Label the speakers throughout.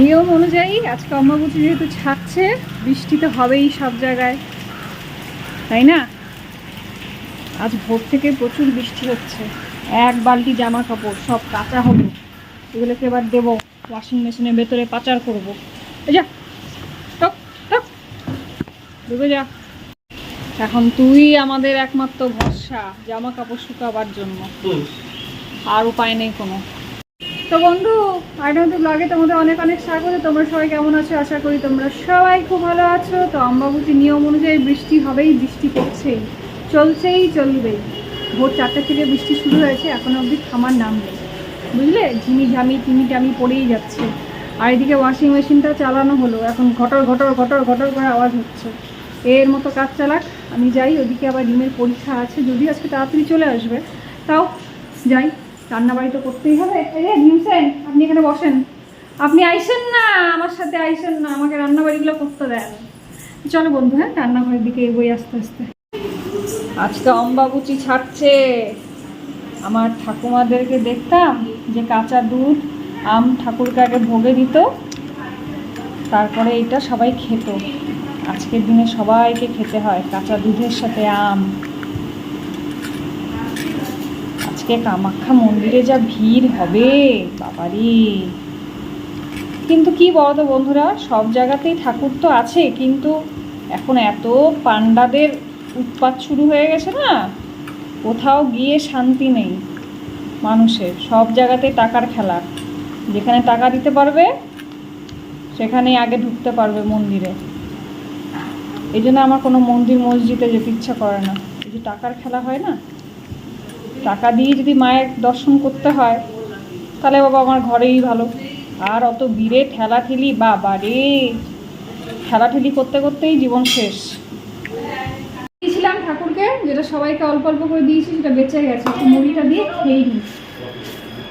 Speaker 1: নিয়ম অনুযায়ী আজকে অম্বাবতী যেহেতু ছাড়ছে বৃষ্টি তো হবেই সব জায়গায়। তাই না? আজ ভোর থেকে প্রচুর বৃষ্টি হচ্ছে। এক বালতি জামা কাপড় সব কাঁচা হলো এগুলোকে এবার দেবো ওয়াশিং মেশিনের ভেতরে পাচার করব। এই যা টক টক ঢুকে যা। এখন তুই আমাদের একমাত্র ভরসা জামা কাপড় শুকাবার জন্য। আর উপায় নেই কোনো। তো বন্ধু আইডেন্টি ব্লগে তোমাদের অনেক অনেক স্বাগত। তোমরা সবাই কেমন আছো? আশা করি তোমরা সবাই খুব ভালো আছো। তো অম্বাবতী নিয়ম অনুযায়ী বৃষ্টি হবেই, বৃষ্টি পড়ছেই। চলছেই চলবেই ভোর চারটে থেকে বৃষ্টি শুরু হয়েছে, এখনও অবধি থামার নাম নেই বুঝলে? ঝিমি ঝামি, টিমি টামি পড়েই যাচ্ছে। আর এদিকে ওয়াশিং মেশিনটা চালানো হলো। এখন ঘটর ঘটর ঘটর ঘটর করে আওয়াজ হচ্ছে। এর মতো কাজ চালাক। আমি যাই, ওদিকে আবার ডিমের পরীক্ষা আছে। যদি আজকে তাড়াতাড়ি চলে আসবে, তাও যাই। রান্নাবাড়ি তো করতেই হবে। ভীমসেন আপনি এখানে বসেন। আপনি আইসেন না, আমার সাথে আইসেন না, আমাকে রান্নাবাড়িগুলো করতে দেন। চলো বন্ধু হ্যাঁ রান্নাঘরের দিকে এগোই আস্তে আস্তে। আজকে অম্বাবুচি ছাড়ছে। আমার ঠাকুমাদেরকে দেখতাম যে কাঁচা দুধ, আম ঠাকুরকে আগে ভোগে দিত, তারপরে এটা সবাই খেত। আজকের দিনে সবাইকে খেতে হয় কাঁচা দুধের সাথে আম। আজকে কামাখ্যা মন্দিরে যা ভিড় হবে, বাবারি। কিন্তু কি বলতো বন্ধুরা, সব জায়গাতেই ঠাকুর তো আছে, কিন্তু এখন এত পান্ডাদের উৎপাত শুরু হয়ে গেছে না, কোথাও গিয়ে শান্তি নেই মানুষের, সব জায়গাতে টাকার খেলা। যেখানে টাকা দিতে পারবে, সেখানেই আগে ঢুকতে পারবে মন্দিরে। এই জন্য আমার কোনো মন্দির মসজিদে যেতে ইচ্ছা করে না। এই যে টাকার খেলা হয় না টাকা দিয়ে যদি মায়ের দর্শন করতে হয়, তাহলে বাবা আমার ঘরেই ভালো। আর অত বীরে ঠেলা ঠেলি বাবা রে! ঠেলা ঠেলি করতে করতেই জীবন শেষ। দিয়েছিলাম ঠাকুরকে, যেটা সবাইকে অল্প অল্প করে দিয়েছি, সেটা বেঁচে গেছে। একটু মুড়িটা দিয়ে খেয়ে নি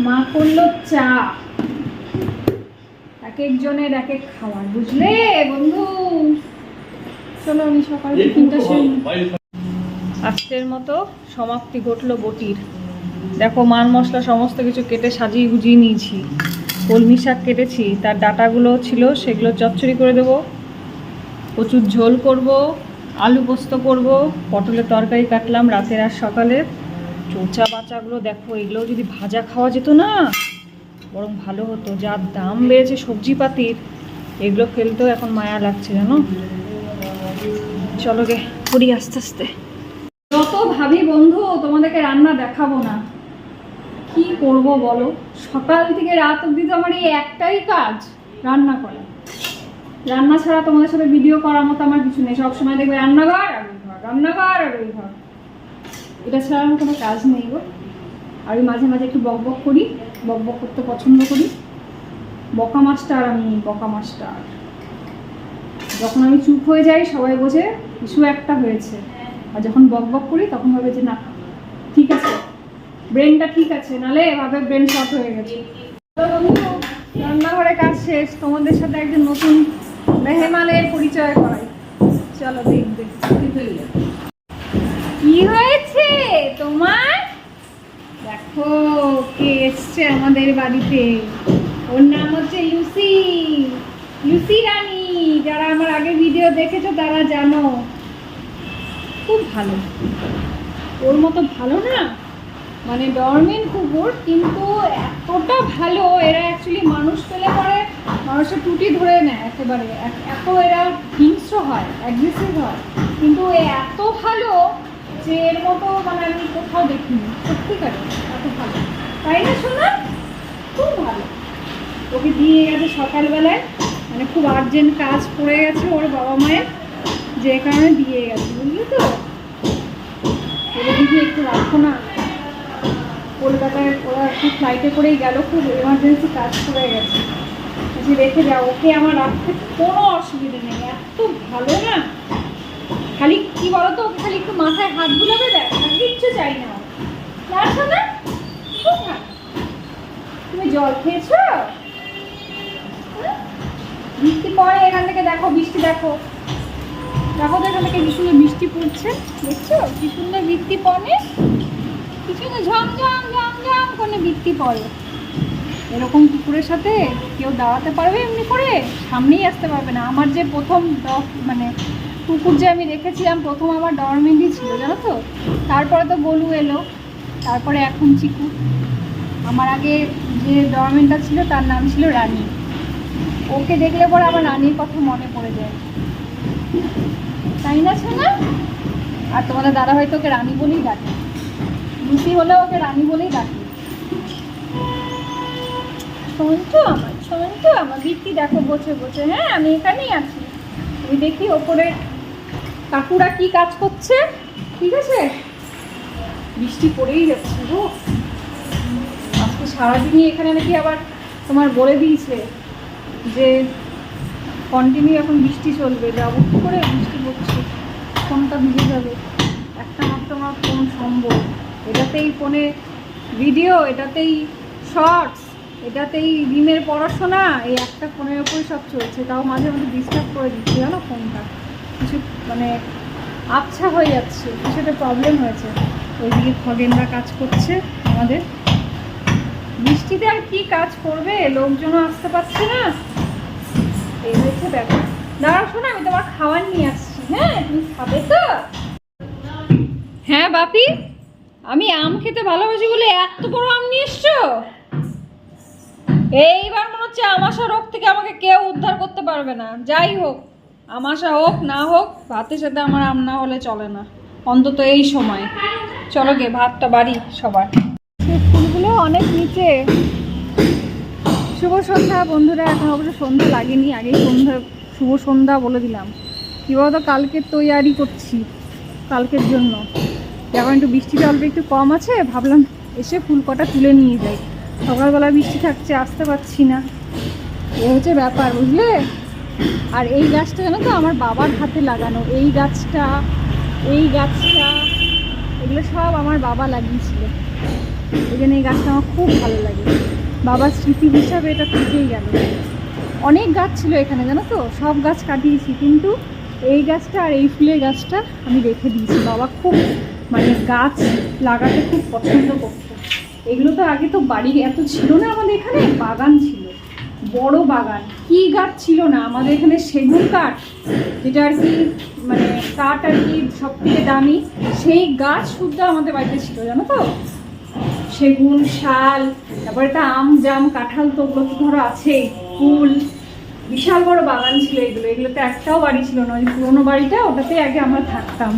Speaker 1: মা করল চা। এক একজনের এক এক খাবার, বুঝলে বন্ধু? চলো আমি সকাল নিই। আজকের মতো সমাপ্তি ঘটলো বটির। দেখো, মান মশলা সমস্ত কিছু কেটে সাজিয়ে গুজিয়ে নিয়েছি। কলমি শাক কেটেছি, তার ডাটাগুলো ছিল, সেগুলো চচ্চড়ি করে দেবো। প্রচুর ঝোল করব, আলু পোস্ত করব, পটলের তরকারি কাটলাম রাতের আর সকালে। চোচা বাচাগুলো দেখো এগুলো যদি ভাজা খাওয়া যেত না, বরং ভালো হতো। যা দাম বেড়েছে সবজিপাতির এগুলো ফেলতেও এখন মায়া লাগছে, জানো? চলো গে, করি আস্তে আস্তে। ভাবি, বন্ধু, তোমাদেরকে রান্না দেখাবো না। কি করব বলো? সকাল থেকে রাত অবধি তো আমার এই একটাই কাজ, রান্না করা। রান্না ছাড়া তোমাদের সাথে ভিডিও করার মতো আমার কিছু নেই। সবসময় দেখবে রান্নাঘর আর ওই ঘর, রান্নাঘর আর ওই ঘর। এটা ছাড়া আমার কোনো কাজ নেই গো। আর ওই মাঝে মাঝে একটু বক বক করি, বক বক করতে পছন্দ করি। বকা মাস্টার আমি, বকা মাস্টার। যখন আমি চুপ হয়ে যাই, সবাই বোঝে, কিছু একটা হয়েছে। আর যখন বক বক করি, তখন ভাবে যে না, ঠিক আছে। ব্রেনটা ঠিক আছে, নালে এভাবে ব্রেন শর্ট হয়ে গেছে। রান্নাঘরে কাজ শেষ, তোমাদের সাথে একজন নতুন মেহমানের পরিচয় করাই। চলো দেখবে কি হয়েছে তোমার? দেখো, কে এসছে আমাদের বাড়িতে? ওর নাম হচ্ছে ইউসি। ইউসি রানী, যারা আমার আগে ভিডিও দেখেছ, তারা জানো। খুব ভালো। ওর মতো ভালো না? মানে ডরমেন কুকুর, কিন্তু এতটা ভালো, এরা অ্যাকচুয়ালি মানুষ পেলে পরে মানুষের টুটি ধরে নেয় একেবারে। এত- এরা হিংস্র হয় অ্যাগ্রেসিভ হয়। কিন্তু এত ভালো যে এর মতো মানে আমি কোথাও দেখিনি। সত্যিকারে এত ভালো। তাই না শোনা খুব ভালো। ওকে দিয়ে গেছে সকালবেলায়। মানে খুব আর্জেন্ট কাজ পড়ে গেছে ওর বাবা মায়ের যে কারণে দিয়ে গেছে, বুঝলি তো? দিদি, একটু রাখো না। কলকাতায় ওরা একটু ফ্লাইটে করেই গেল, খুব এমার্জেন্সি কাজ পড়ে গেছে। বলছি, রেখে যাও, ওকে আমার রাখতে কোনো অসুবিধা নেই, এত ভালো না। খালি, কি বলতো, ওকে খালি একটু মাথায় হাত বুলাবে দেখ কিচ্ছু চাই না না শোনা তুমি জল খেয়েছো? বৃষ্টি পড়ে, এখান থেকে দেখো, বৃষ্টি দেখো। দেখো এখান থেকে কি সুন্দর বৃষ্টি পড়ছে, দেখছ? কি সুন্দর বৃষ্টি পড়ে কি সুন্দর ঝমঝম ঝমঝম করে বৃষ্টি পড়ে। এরকম কুকুরের সাথে কেউ দাঁড়াতে পারবে এমনি করে? সামনেই আসতে পারবে না। আমার যে প্রথম মানে কুকুর যে আমি রেখেছিলাম, প্রথম আমার ডরমেন্টই ছিল, জানো তো? তারপরে তো গলু এলো, তারপরে এখন চিকু। আমার আগে যে ডরমেন্টটা ছিল, তার নাম ছিল রানী। ওকে দেখলে পরে আমার রানীর কথা মনে পড়ে যায়। না? আর তোমাদের দাদা হয়তো ওকে রানী বলেই ডাকে। লুচি হলেও ওকে রানী বলেই ডাকে। সন্তু আমার সন্তু আমার বৃত্তি দেখো বসে বসে। হ্যাঁ আমি এখানেই আছি। আমি দেখি ওপরে কাকুরা কি কাজ করছে, ঠিক আছে? বৃষ্টি পড়েই যাচ্ছে গো। আজকে সারাদিনই এখানে নাকি আবার তোমার বলে দিয়েছে যে কন্টিনিউ এখন বৃষ্টি চলবে, যাব কী করে বৃষ্টি পড়ছে? ফোনটা ভিজে যাবে। একটা মাত্র আমার ফোন সম্ভব এটাতেই ফোনে ভিডিও এটাতেই শর্টস এটাতেই রিমের পড়াশোনা, এই একটা ফোনের ওপরই সব চলছে। তাও মাঝে মাঝে ডিস্টার্ব করে দিচ্ছে, জানো ফোনটা? কিছু মানে আবছা হয়ে যাচ্ছে, কিছু একটা প্রবলেম হয়েছে। ওইদিকে খগেনরা কাজ করছে আমাদের। বৃষ্টিতে আর কি কাজ করবে? লোকজনও আসতে পারছে না। এই হচ্ছে ব্যাপার। দাঁড়াও শোনো, আমি তোমার খাবার নিয়ে আসছি হ্যাঁ? তুমি খাবে তো? হ্যাঁ বাপি? আমি আম খেতে ভালোবাসি বলে এত বড় আম নিয়ে এসছো? এইবার মনে হচ্ছে আমাশা রোগ থেকে আমাকে কেউ উদ্ধার করতে পারবে না। যাই হোক, আমাশা হোক, না হোক, ভাতের সাথে আমার আম না হলে চলে না। অন্তত এই সময়। চলো গে, ভাতটা বাড়ি সবার। ফুলগুলো অনেক নিচে। শুভ সন্ধ্যা, বন্ধুরা। এখন অবশ্য সন্ধ্যা লাগেনি, আগেই সন্ধ্যা, শুভ সন্ধ্যা বলে দিলাম। কী বলতো কালকে তৈয়ারি করছি, কালকের জন্য। এখন একটু বৃষ্টিটা অল্প একটু কম আছে, ভাবলাম এসে ফুল কটা তুলে নিয়ে যাই। সকালবেলা বৃষ্টি থাকছে, আসতে পারছি না। এ হচ্ছে ব্যাপার, বুঝলে? আর এই গাছটা জানো তো, আমার বাবার হাতে লাগানো। এই গাছটা এই গাছটা, এগুলো সব আমার বাবা লাগিয়েছিল। এই জন্য এই গাছটা আমার খুব ভালো লাগে। বাবার স্মৃতি হিসাবে এটা থেকেই গেল। অনেক গাছ ছিল এখানে, জানো তো? সব গাছ কাটিয়েছি, কিন্তু এই গাছটা আর এই ফুলের গাছটা আমি রেখে দিয়েছি। বাবা খুব মানে গাছ লাগাতে খুব পছন্দ করতো। এগুলো তো আগে তো বাড়ি এত ছিল না আমাদের এখানে, বাগান ছিল। বড় বাগান। কি গাছ ছিল না? আমাদের এখানে সেগুন কাঠ, যেটা আর কি মানে কাঠ আর কি সব থেকে দামি, সেই গাছ শুদ্ধ আমাদের বাড়িতে ছিল, জানো তো? সেগুন, শাল, তারপরে একটা আম, জাম, কাঁঠাল তো ওগুলো তো ধরো আছেই, ফুল। বিশাল বড় বাগান ছিল এগুলো। এগুলোতে একটাও বাড়ি ছিল না, ওই পুরোনো বাড়িটা ওটাতে আগে আমরা থাকতাম।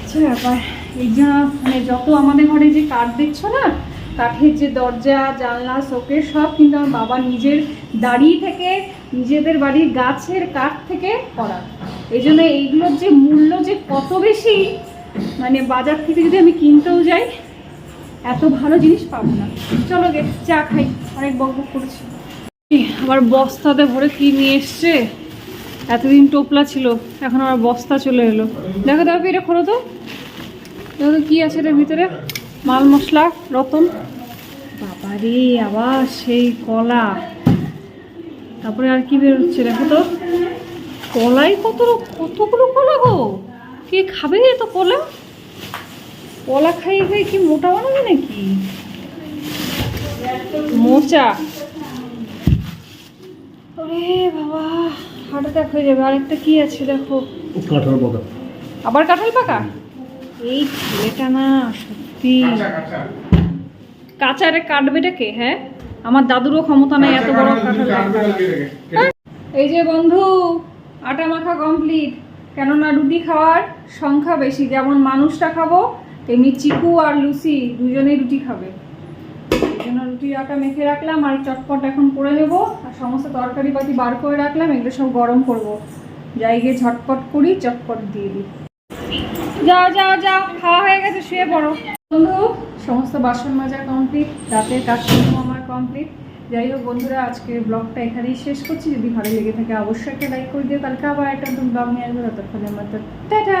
Speaker 1: আচ্ছা ব্যাপার এই জন্য মানে যত আমাদের ঘরে যে কাঠ দেখছ না, কাঠের যে দরজা, জানলা, শোকের সব কিন্তু আমার বাবা নিজের দাড়ি থেকে, নিজেদের বাড়ির গাছের কাঠ থেকে করা। এই জন্য এইগুলোর যে মূল্য যে কত বেশি মানে বাজার থেকে যদি আমি কিনতেও যাই, এত ভালো জিনিস পাবো না। চলো গে, চা খাই, অনেক বক বক করেছি। আবার বস্তাতে ভরে কি নিয়ে এসছে? এতদিন টোপলা ছিল, এখন আবার বস্তা চলে এলো। দেখো দেখো এটা খোলো তো। দেখো তো কি আছে এটার ভিতরে। মাল মশলা, রতন। বাবারে, আবার সেই কলা। তারপরে আর কি বেরোচ্ছে দেখো তো। কলাই কত কতগুলো কলা গো? কে খাবে এত কলা? কলা খাইয়ে খাইয়ে কি মোটা বানাবে নাকি? মোচা? ওরে বাবা হার্ট অ্যাটাক হয়ে যাবে। আরেকটা কি আছে দেখো?
Speaker 2: কাঁঠাল পাকা।
Speaker 1: আবার কাঁঠাল পাকা? এই ছেলেটা না সত্যি। কাঁচারে কাটবেটা কে হ্যাঁ? আমার দাদুরও ক্ষমতা নাই এত বড় কাঁঠাল এই যে বন্ধু আটা মাখা কমপ্লিট কেননা রুটি খাওয়ার সংখ্যা বেশি যেমন মানুষটা খাব তেমনি চিকু আর লুসি দুজনেই রুটি খাবে। এই জন্য রুটির আটা মেখে রাখলাম আর চটপট এখন করে নেব। আর সমস্ত তরকারি পাতি বার করে রাখলাম, এগুলো সব গরম করব। যাই গিয়ে ঝটপট করি, চটপট দিয়ে দিই। যাও যাও যাও, খাওয়া হয়ে গেছে, শুয়ে পড়ো। বন্ধু, সমস্ত বাসন মাজা কমপ্লিট রাতের কাজকর্ম আমার কমপ্লিট যাই হোক বন্ধুরা আজকে ব্লগটা এখানেই শেষ করছি। যদি ভালো লেগে থাকে অবশ্যই একটা লাইক করে দিও। কালকে আবার একটা নতুন ব্লগ নিয়ে আসব। ততক্ষণের মতো, টাটা!